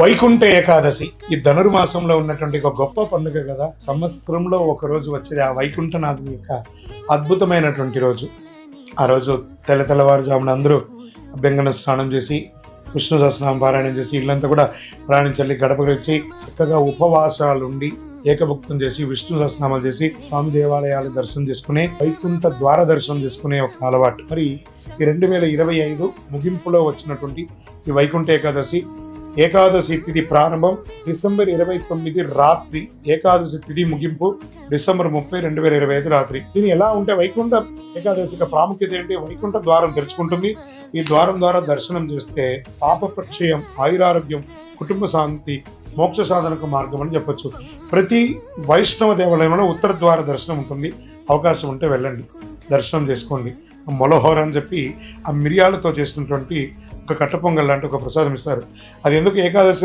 వైకుంఠ ఏకాదశి. ఈ ధనుర్మాసంలో ఉన్నటువంటి ఒక గొప్ప పండుగ కదా. సంవత్సరంలో ఒక రోజు వచ్చేది ఆ వైకుంఠనాథుని యొక్క అద్భుతమైనటువంటి రోజు. ఆ రోజు తెల్ల తెల్లవారుజామున అందరూ అభ్యంగన స్నానం చేసి విష్ణు సహస్రనామం పారాయణం చేసి ఇల్లంతా కూడా ప్రాణించల్లి గడపకి వచ్చి చక్కగా ఉపవాసాలుండి ఏకభుక్తం ఏకభక్తం చేసి విష్ణు సహస్రనామాలు చేసి స్వామి దేవాలయాలు దర్శనం చేసుకునే వైకుంఠ ద్వార దర్శనం చేసుకునే ఒక అలవాటు. మరి ఈ రెండు వేల ఇరవై ఐదు ముగింపులో వచ్చినటువంటి ఈ వైకుంఠ ఏకాదశి ఏకాదశి తిథి ప్రారంభం డిసెంబర్ ఇరవై తొమ్మిది రాత్రి. ఏకాదశి తిథి ముగింపు డిసెంబర్ ముప్పై రెండు వేల ఇరవై ఐదు రాత్రి. దీని ఎలా ఉంటే వైకుంఠ ఏకాదశి యొక్క ప్రాముఖ్యత ఏంటి? వైకుంఠ ద్వారం తెరుచుకుంటుంది ఈ ద్వారం ద్వారా దర్శనం చేస్తే పాప ప్రక్షయం ఆయురారోగ్యం కుటుంబ శాంతి మోక్ష సాధనకు మార్గం అని చెప్పొచ్చు. ప్రతి వైష్ణవ దేవాలయంలో ఉత్తర ద్వార దర్శనం ఉంటుంది. అవకాశం ఉంటే వెళ్ళండి. దర్శనం చేసుకోండి. మొలహోర అని చెప్పి ఆ మిరియాలతో చేసినటువంటి ఒక కట్ట పొంగల్ లాంటి ఒక ప్రసాదం ఇస్తారు. అది ఎందుకు ఏకాదశి